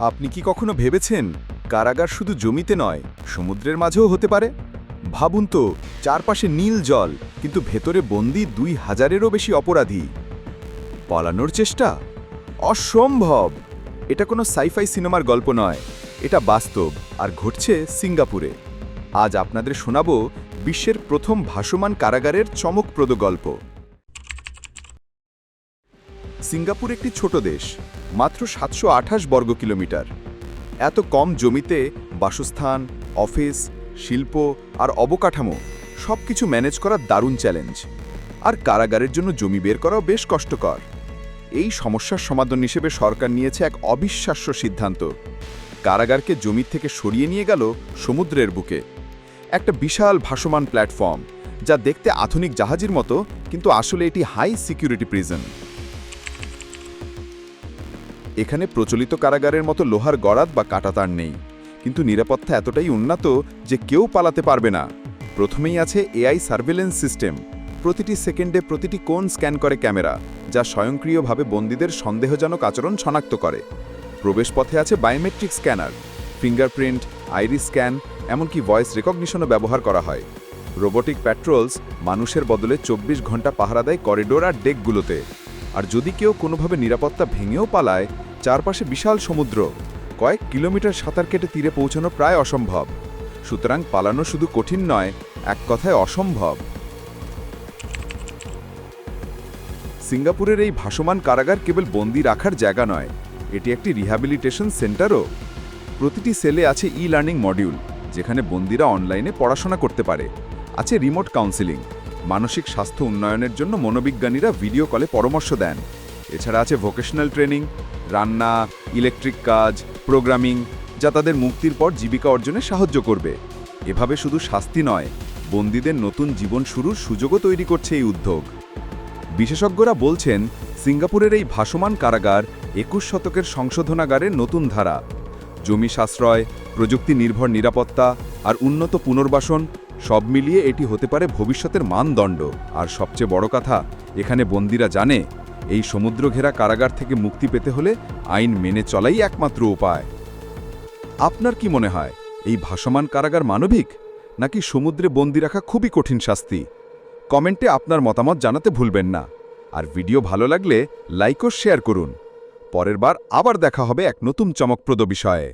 আপনি কি কখনো ভেবেছেন কারাগার শুধু জমিতে নয়, সমুদ্রের মাঝেও হতে পারে? ভাবুন তো, চারপাশে নীল জল, কিন্তু ভেতরে বন্দি দুই হাজারেরও বেশি অপরাধী। পালানোর চেষ্টা? অসম্ভব! এটা কোনো সাইফাই সিনেমার গল্প নয়, এটা বাস্তব, আর ঘটছে সিঙ্গাপুরে। আজ আপনাদের শোনাব বিশ্বের প্রথম ভাসমান কারাগারের চমকপ্রদ গল্প। সিঙ্গাপুর একটি ছোট দেশ, মাত্র সাতশো আঠাশ বর্গ কিলোমিটার। এত কম জমিতে বাসস্থান, অফিস, শিল্প আর অবকাঠামো সব কিছু ম্যানেজ করা দারুণ চ্যালেঞ্জ। আর কারাগারের জন্য জমি বের করাও বেশ কষ্টকর। এই সমস্যার সমাধান হিসেবে সরকার নিয়েছে এক অবিশ্বাস্য সিদ্ধান্ত। কারাগারকে জমির থেকে সরিয়ে নিয়ে গেল সমুদ্রের বুকে। একটা বিশাল ভাসমান প্ল্যাটফর্ম, যা দেখতে আধুনিক জাহাজের মতো, কিন্তু আসলে এটি হাই সিকিউরিটি প্রিজন এখানে প্রচলিত কারাগারের মতো লোহার গড়াত বা কাটাতার নেই। কিন্তু নিরাপত্তা এতটাই উন্নত যে কেউ পালাতে পারবে না। প্রথমেই আছে এআই সার্ভেলেন্স সিস্টেম। প্রতিটি সেকেন্ডে প্রতিটি কোণ স্ক্যান করে ক্যামেরা, যা স্বয়ংক্রিয়ভাবে বন্দীদের সন্দেহজনক আচরণ শনাক্ত করে। প্রবেশপথে আছে biometric scanner, fingerprint iris scan, এমনকি ভয়েস রেকগনিশনও ব্যবহার করা হয়। রোবোটিক প্যাট্রোলস মানুষের বদলে চব্বিশ ঘণ্টা পাহারা দেয় করিডোর আর ডেকগুলোতে। আর যদি কেউ কোনোভাবে নিরাপত্তা ভেঙেও পালায় চারপাশে বিশাল সমুদ্র। কয়েক কিলোমিটার সাঁতার কেটে তীরে পৌঁছানো প্রায় অসম্ভব। সুতরাং পালানো শুধু কঠিন নয়, এক কথায় অসম্ভব। সিঙ্গাপুরের এই ভাসমান কারাগার কেবল বন্দি রাখার জায়গা নয়, এটি একটি রিহ্যাবিলিটেশন সেন্টারও। প্রতিটি সেলে আছে ই লার্নিং মডিউল, যেখানে বন্দিরা অনলাইনে পড়াশোনা করতে পারে। আছে রিমোট কাউন্সেলিং, মানসিক স্বাস্থ্য উন্নয়নের জন্য মনোবিজ্ঞানীরা ভিডিও কলে পরামর্শ দেন। এছাড়া আছে ভোকেশনাল ট্রেনিং রান্না, ইলেকট্রিক কাজ, প্রোগ্রামিং, যা তাদের মুক্তির পর জীবিকা অর্জনে সাহায্য করবে। এভাবে শুধু শাস্তি নয়, বন্দীদের নতুন জীবন শুরুর সুযোগও তৈরি করছে এই উদ্যোগ। বিশেষজ্ঞরা বলছেন, সিঙ্গাপুরের এই ভাসমান কারাগার একুশ শতকের সংশোধনাগারের নতুন ধারা। জমি সাশ্রয় প্রযুক্তি নির্ভর নিরাপত্তা আর উন্নত পুনর্বাসন সব মিলিয়ে এটি হতে পারে ভবিষ্যতের মানদণ্ড। আর সবচেয়ে বড় কথা, এখানে বন্দিরা জানে এই সমুদ্র ঘেরা কারাগার থেকে মুক্তি পেতে হলে আইন মেনে চলাই একমাত্র উপায়। আপনার কি মনে হয়, এই ভাসমান কারাগার মানবিক, নাকি সমুদ্রে বন্দি রাখা খুবই কঠিন শাস্তি? কমেন্টে আপনার মতামত জানাতে ভুলবেন না। আর ভিডিও ভালো লাগলে লাইক ও শেয়ার করুন। পরের বার আবার দেখা হবে এক নতুন চমকপ্রদ বিষয়ে।